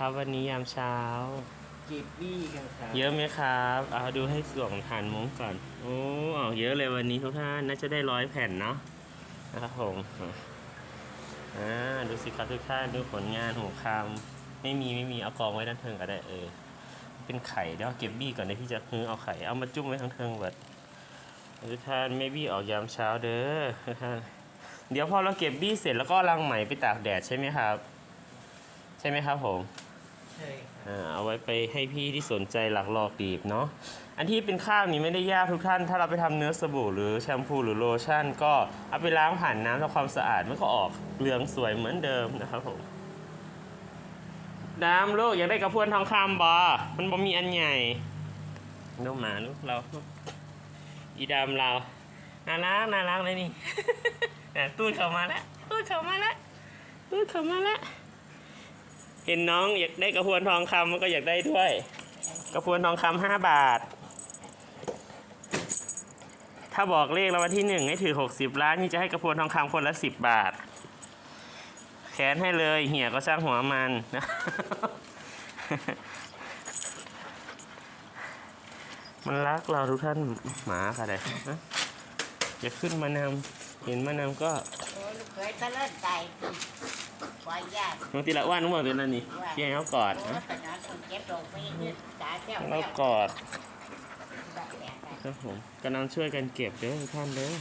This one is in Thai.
ครับวันนี้ยามเช้าจีบบี้กันครับเยอะไหมครับ เอาดูให้ส่วงฐานมุ้งก่อน โอ้ออกเยอะเลยวันนี้ทุกท่านน่าจะได้ร้อยแผ่นเนาะนะครับผมอ่าดูสิครับทุกท่านดูผลงานหูคำไม่มีไม่มีเอากองไว้ด้านเทิงก็ได้เออ เป็นไข่เดี๋ยวเก็บบี้ก่อนเดี๋ยวพี่จะฮือเอาไข่เอามาจุ่มไว้ทั้งเทิงเบิดทุกท่านไม่บี้ออกยามเช้าเด้อทุกท่านเดี๋ยวพอเราเก็บบี้เสร็จแล้วก็เอารังไหมไปตากแดดใช่ไหมครับ ใช่ไหมครับผม ใช่ครับอ่าเอาไว้ไปให้พี่ที่สนใจหลักลอกดีบเนาะอันที่เป็นข้าวนี่ไม่ได้ยากทุกท่าน ถ้าเราไปทำเนื้อสบู่หรือแชมพูหรือโลชั่น ก็เอาไปล้างผ่านน้ำทำความสะอาดมันก็ออกเหลืองสวยเหมือนเดิมนะครับผมดามลูกอยากได้กระพวนทองคำบอมันบ่มีอันใหญ่ลูกหมาลูกเราอีดำเราน่ารักน่ารักเลยนี่อะตู้เข้ามาแล้วตู้เข้ามาแล้วตู้เข้ามาแล้ว เห็นน้องอยากได้กระพวนทองคำมันก็อยากได้ด้วย กระพวนทองคำห้าบาท ถ้าบอกเลขรางวัลที่หนึ่งให้ถือหกสิบล้านนี่จะให้กระพวนทองคำคนละสิบบาท แขนให้เลย เหี่ยก็สร้างหัวมันนะมันรักเราทุกท่านหมาค่ะเด็กนะอย่าขึ้นมานำเห็นมานำก็ ลูกเคยตะเลิศใจปล่อยยากบางทีละว่านว่างตัวนั้นนี่เพียงเขากอดโอ้นะยแต่นอนคนเจ็บลงไปยืดตาเจ้าเราแก้วกอดแบบแดดครับผมกำลังช่วยกันเก็บเด้อทุกท่านเด้อ